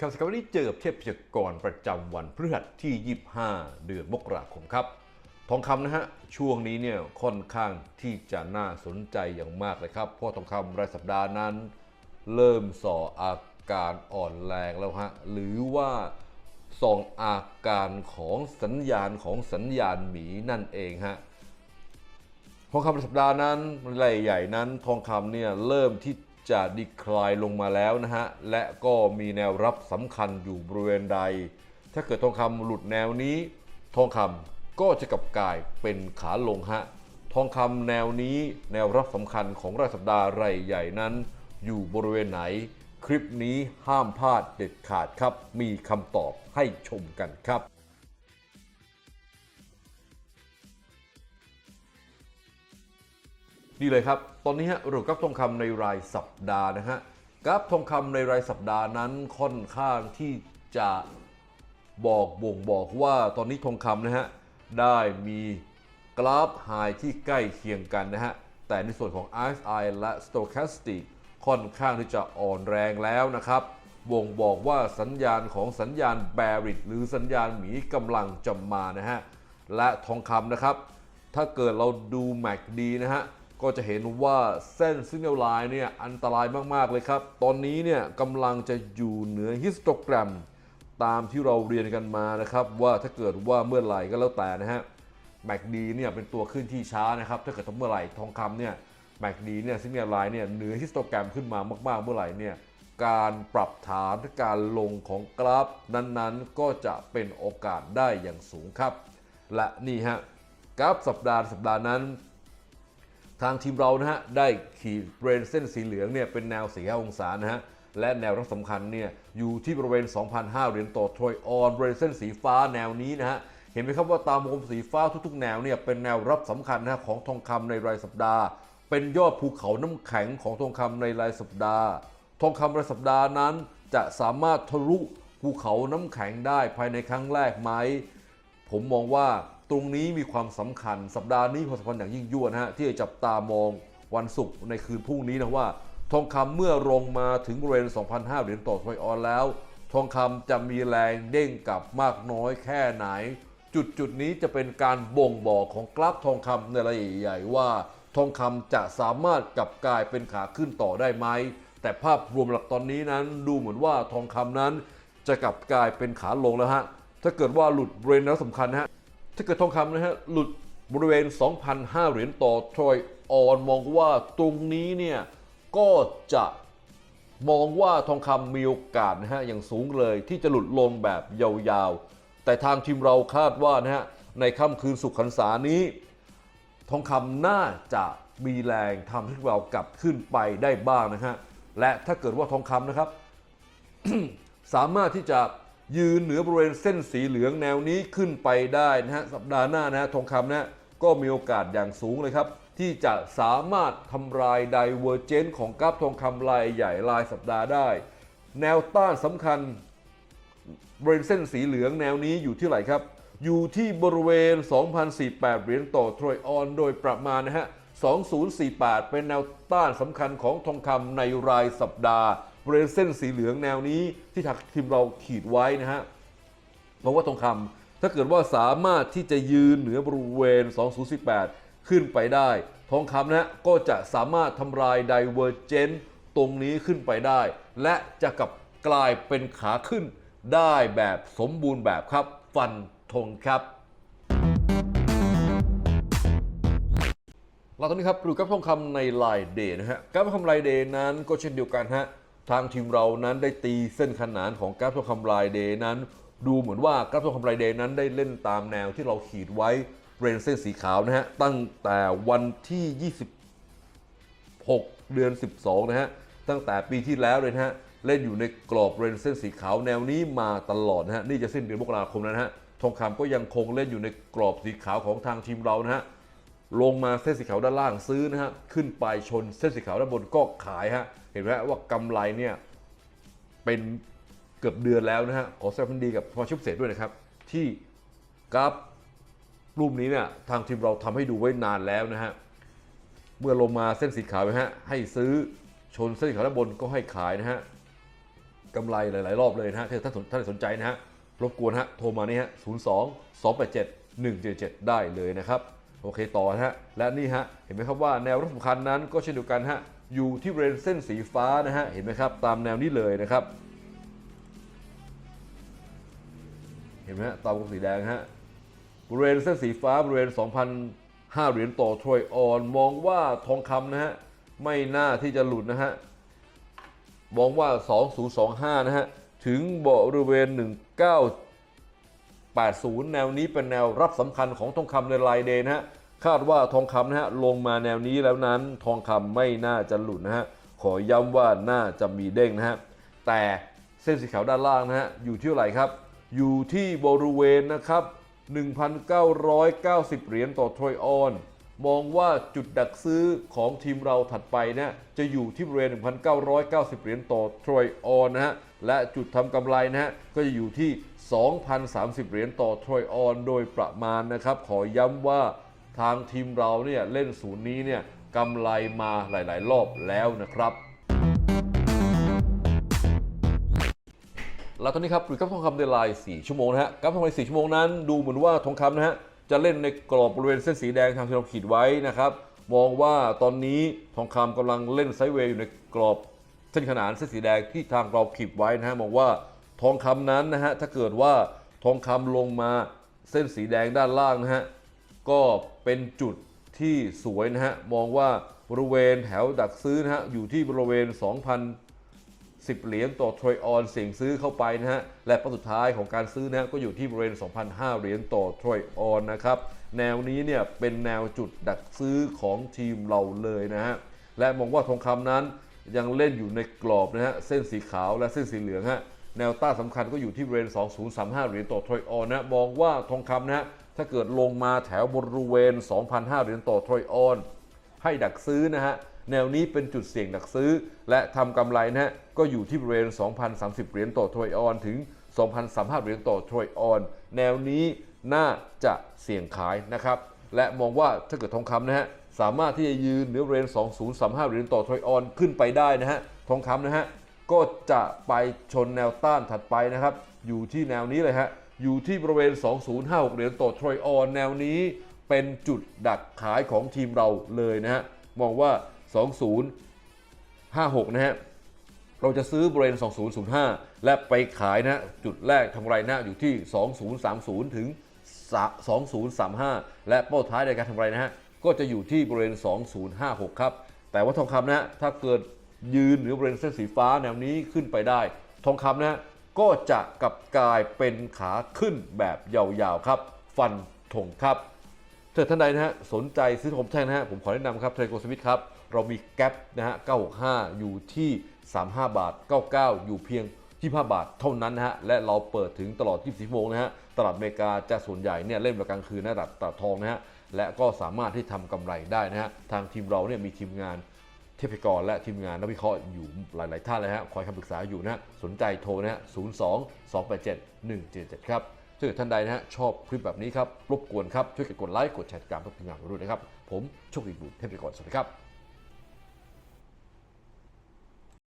ข่าวสกาวนี้เจอกับเทพยากรประจำวันพฤหัสที่ 25 เดือนมกราคมครับ ทองคำนะฮะ ช่วงนี้เนี่ยค่อนข้างที่จะน่าสนใจอย่างมากเลยครับ เพราะทองคำรายสัปดาห์นั้น เริ่มส่ออาการอ่อนแรงแล้วฮะ หรือว่าส่องอาการของสัญญาณของสัญญาณหมีนั่นเองฮะทองคำรายสัปดาห์นั้นรายใหญ่นั้นทองคำเนี่ยเริ่มที่ จะดีคลายลงมาแล้วนะฮะ และก็มีแนวรับสำคัญอยู่บริเวณใด ถ้าเกิดทองคำหลุดแนวนี้ ทองคำก็จะกลับกลายเป็นขาลงฮะ ทองคำแนวนี้แนวรับสำคัญของรายสัปดาห์รายใหญ่นั้น อยู่บริเวณไหน คลิปนี้ห้ามพลาดเด็ดขาดครับ มีคำตอบให้ชมกันครับ นี่เลยครับ ตอนนี้ฮะเรากราฟทองคำในรายสัปดาห์นะฮะกราฟทองคำในรายสัปดาห์นั้นค่อนข้างที่จะบอกบ่งบอกว่าตอนนี้ทองคำนะฮะได้มีกราฟไฮที่ใกล้เคียงกันนะฮะ แต่ในส่วนของ RSI และ Stochastic ค่อนข้างที่จะอ่อนแรงแล้วนะครับบ่งบอกว่าสัญญาณของสัญญาณ bearish หรือสัญญาณหมีกำลังจะมานะฮะ และทองคำนะครับ ถ้าเกิดเราดู MACD นะฮะ ก็จะเห็นว่าเส้น Signal Line เนี่ยอันตรายมาก ๆ เลยครับ ตอนนี้เนี่ยกำลังจะอยู่เหนือฮิสโตแกรม ตามที่เราเรียนกันมานะครับ ว่าถ้าเกิดว่าเมื่อไหร่ก็แล้วแต่นะฮะ MACD เนี่ยเป็นตัวขึ้นที่ช้านะครับ ถ้าเกิดเมื่อไหร่ทองคำเนี่ย MACD เนี่ย Signal Line เนี่ยเหนือฮิสโตแกรมขึ้นมามากๆ เมื่อไหร่เนี่ยการปรับฐานการลงของกราฟ นั้นๆ ก็จะเป็นโอกาสได้อย่างสูงครับ และนี่ฮะกราฟสัปดาห์สัปดาห์นั้น ทางทีมเรานะฮะได้ขีดบริเวณเส้นสีเหลืองเนี่ยเป็นแนว45องศานะฮะและแนวรับสำคัญเนี่ยอยู่ที่บริเวณ 2,500 เหรียญต่อทรอยออนบริเวณเส้นสีฟ้าแนวนี้นะฮะเห็นไหมครับว่าตามวงสีฟ้าทุกๆ แนวเนี่ยเป็นแนวรับสำคัญนะฮะของทองคำในรายสัปดาห์ เป็นยอดภูเขาน้ำแข็งของทองคำในรายสัปดาห์ ทองคำรายสัปดาห์นั้น จะสามารถทะลุภูเขาน้ำแข็งได้ภายในครั้งแรกไหมผมมองว่า ตรงนี้มีความสำคัญสัปดาห์นี้ความสำคัญอย่างยิ่งยวดนะฮะที่จะจับตามองวันศุกร์ในคืนพรุ่งนี้นะว่า ทองคำเมื่อลงมาถึงบริเวณ2,500เหรียญต่อทอยออนแล้ว ทองคำจะมีแรงเด้งกลับมากน้อยแค่ไหน จุดจุดนี้จะเป็นการบ่งบอกของกราฟทองคำในระยะใหญ่ว่า ทองคำจะสามารถกลับกลายเป็นขาขึ้นต่อได้ไหมแต่ภาพรวมหลักตอนนี้นั้นดูเหมือนว่าทองคำนั้น จะกลับกลายเป็นขาลงแล้วฮะถ้าเกิดว่าหลุดบริเวณแนวสำคัญนะฮะ ถ้าเกิดทองคำนะฮะหลุดบริเวณ2,500เหรียญต่อทรอยออนมองว่าตรงนี้เนี่ยก็จะมองว่าทองคำมีโอกาสนะฮะอย่างสูงเลยที่จะหลุดลงแบบยาวๆ แต่ทางทีมเราคาดว่านะฮะในค่ำคืนสุขขันษานี้ ทองคำน่าจะมีแรงทำให้เรากลับขึ้นไปได้บ้างนะฮะและถ้าเกิดว่าทองคำนะครับ สามารถที่จะ ยืนเหนือบริเวณเส้นสีเหลืองแนวนี้ขึ้นไปได้นะฮะสัปดาห์หน้านะฮะทองคำนะก็มีโอกาสอย่างสูงเลยครับ ที่จะสามารถทำลายไดเวอร์เจนต์ของกราฟทองคำรายใหญ่รายสัปดาห์ได้ แนวต้านสำคัญบริเวณเส้นสีเหลืองแนวนี้อยู่ที่ไหนครับ อยู่ที่บริเวณ 2,048 เหรียญต่อทรอยออนโดยประมาณนะฮะ 2048 เป็นแนวต้านสำคัญของทองคำในรายสัปดาห์ บริเวณเส้นสีเหลืองแนวนี้ที่ทางทีมเราขีดไว้นะฮะเพราะว่าทองคำถ้าเกิดว่าสามารถที่จะยืนเหนือบริเวณ 2048ขึ้นไปได้ ทองคำนะก็จะสามารถทำลายไดเวอร์เจนต์ตรงนี้ขึ้นไปได้ และจะกลับกลายเป็นขาขึ้นได้แบบสมบูรณ์แบบครับ ฟันธงครับเราตอนนี้ครับดูกราฟทองคำในไลเดย์นะฮะกราฟทองคำไลเดย์นั้นก็เช่นเดียวกันฮะ ทางทีมเรานั้นได้ตีเส้นขนานของกราฟทองคำลน์เดย์นั้น ดูเหมือนว่ากราฟทองคำลน์เดย์นั้นได้เล่นตามแนวที่เราขีดไว้บริเส้นสีขาวนะฮะ ตั้งแต่วันที่ 26 เดือน 12 นะฮะ ตั้งแต่ปีที่แล้วเลยนะฮะ เล่นอยู่ในกรอบบริเส้นสีขาวแนวนี้มาตลอดนะฮะ นี่จะสิ้นเดือนมกราคมนะฮะ ทองคำก็ยังคงเล่นอยู่ในกรอบสีขาวของทางทีมเรานะฮะ ลงมาเส้นสีขาวด้านล่างซื้อนะฮะขึ้นไปชนเส้นสีขาวด้านบนก็ขายฮะเห็นไหมฮะว่ากำไรเนี่ยเป็นเกือบเดือนแล้วนะฮะขอแสดงความดีกับสมาชิกพิเศษด้วยนะครับ ที่กราฟรูปนี้เนี่ยทางทีมเราทำให้ดูไว้นานแล้วนะฮะเมื่อลงมาเส้นสีขาวนะฮะให้ซื้อชนเส้นสีขาวด้านบนก็ให้ขายนะฮะกำไรหลาย ๆ รอบเลยนะฮะถ้าท่านสนท่านสนใจนะฮะรบกวนฮะโทรมานี่ฮะ 02 287 177 ได้เลยนะครับ โอเคต่อนะฮะและนี่ฮะเห็นไหมครับว่าแนวรับสำคัญนั้นก็เช่นเดียวกันฮะอยู่ที่บริเวณเส้นสีฟ้านะฮะเห็นไหมครับตามแนวนี้เลยนะครับ เห็นไหมฮะตามวงสีแดงฮะบริเวณเส้นสีฟ้าบริเวณ 2,005เหรียญต่อทรอยออนมองว่าทองคำนะฮะไม่น่าที่จะหลุดนะฮะมองว่า 2025 นะฮะถึงบริเวณ 80 แนวนี้เป็นแนวรับสำคัญของทองคำในรายเดย์นะฮะคาดว่าทองคำนะฮะลงมาแนวนี้แล้วนั้นทองคำไม่น่าจะหลุดนะฮะขอย้ำว่าน่าจะมีเด้งนะฮะแต่เส้นสีขาวด้านล่างนะฮะอยู่ที่เท่าไหร่ครับ อยู่ที่บริเวณนะครับ 1,990 เหรียญต่อทรอยออน มองว่าจุดดักซื้อของทีมเราถัดไปนะจะอยู่ที่บริเวณ 1,990 เหรียญต่อทรอยออนนะฮะ และจุดทำกำไรนะฮะ ก็จะอยู่ที่ 2,030 เหรียญต่อทรอยออนโดยประมาณนะครับ ขอย้ำว่าทางทีมเราเนี่ยเล่นศูนย์นี้เนี่ยกำไรมาหลาย ๆ รอบแล้วนะครับแล้วตอนนี้ครับหรือกับทองคำเดลไลน์4ชั่วโมงนะฮะกับทองคำ4ชั่วโมงนั้น ดูเหมือนว่าทองคำนะฮะ จะเล่นในกรอบบริเวณเส้นสีแดงทางที่เราขีดไว้นะครับ มองว่าตอนนี้ทองคำกำลังเล่นไซด์เวย์อยู่ในกรอบเส้นขนานเส้นสีแดงที่ทางเราขีดไว้นะฮะมองว่าทองคำนั้นนะฮะถ้าเกิดว่าทองคำลงมาเส้นสีแดงด้านล่างนะฮะก็เป็นจุดที่สวยนะฮะมองว่าบริเวณแถวดักซื้อนะฮะอยู่ที่บริเวณ 2,000 10 เหรียญต่อทรอยออนเสี่ยงซื้อเข้าไปนะฮะ และป้าสุดท้ายของการซื้อนะฮะก็อยู่ที่บริเวณ2,005เหรียญต่อทรอยออนนะครับ แนวนี้เนี่ยเป็นแนวจุดดักซื้อของทีมเราเลยนะฮะ และมองว่าทองคำนั้นยังเล่นอยู่ในกรอบนะฮะ เส้นสีขาวและเส้นสีเหลืองฮะ แนวต้านสำคัญก็อยู่ที่บริเวณ 2035 เหรียญต่อทรอยออนนะ มองว่าทองคำนะฮะ ถ้าเกิดลงมาแถวบริเวณ2,005เหรียญต่อทรอยออน ให้ดักซื้อนะฮะ แนวนี้เป็นจุดเสี่ยงดักซื้อ และทำกำไรนะฮะก็อยู่ที่บริเวณ 2,030 เหรียญต่อทรอยออนถึง 2,035 เหรียญต่อทรอยออน แนวนี้น่าจะเสี่ยงขายนะครับ และมองว่าถ้าเกิดทองคำนะฮะสามารถที่จะยืนเหนือบริเวณ2035 เหรียญต่อทรอยออนขึ้นไปได้นะฮะ ทองคำนะฮะ ก็จะไปชนแนวต้านถัดไปนะครับ อยู่ที่แนวนี้เลยฮะ อยู่ที่บริเวณ 2056 เหรียญต่อทรอยออน แนวนี้เป็นจุดดักขายของทีมเราเลยนะฮะ มองว่า 2056 นะฮะ เราจะซื้อบริเวณ 2005 และไปขายนะฮะจุดแรกทำไรนะอยู่ที่ 2030 ถึง 2035 และเป้าท้ายในการทำไรนะฮะ ก็จะอยู่ที่บริเวณ 2056 ครับ แต่ว่าทองคำนะฮะถ้าเกิดยืนหรือบริเวณเส้นสีฟ้าแนวนี้ขึ้นไปได้ ทองคำนะฮะก็จะกลับกลายเป็นขาขึ้นแบบยาวๆครับ ฟันธงครับถ้าท่านใดนะฮะสนใจซื้อผมแท่งนะฮะผมขอแนะนำครับเทรโกสวิตครับ เรามีแก๊ปนะฮะ 965 อยู่ที่ 35 บาท 99 อยู่เพียง 25 บาทเท่านั้นนะฮะ และเราเปิดถึงตลอด 24 ชั่วโมงนะฮะ ตลาดอเมริกาจะส่วนใหญ่เนี่ยเล่นกลางคืนนะตลาดตลาดทองนะฮะ และก็สามารถที่ทำกำไรได้นะฮะ ทางทีมเราเนี่ยมีทีมงานเทพกรและทีมงานนักวิเคราะห์อยู่หลาย ๆ ท่านเลยฮะ คอยคำปรึกษาอยู่นะฮะสนใจโทรนะฮะ 02 287 177 ครับถ้าเกิดท่านใดนะฮะชอบคลิปแบบนี้ครับ รบกวนครับ ช่วยกดไลค์ กดแชร์ติดตามทุกทีมงานเราด้วยนะครับ ผมโชคดีบุญเทพกรสวัสดีครับ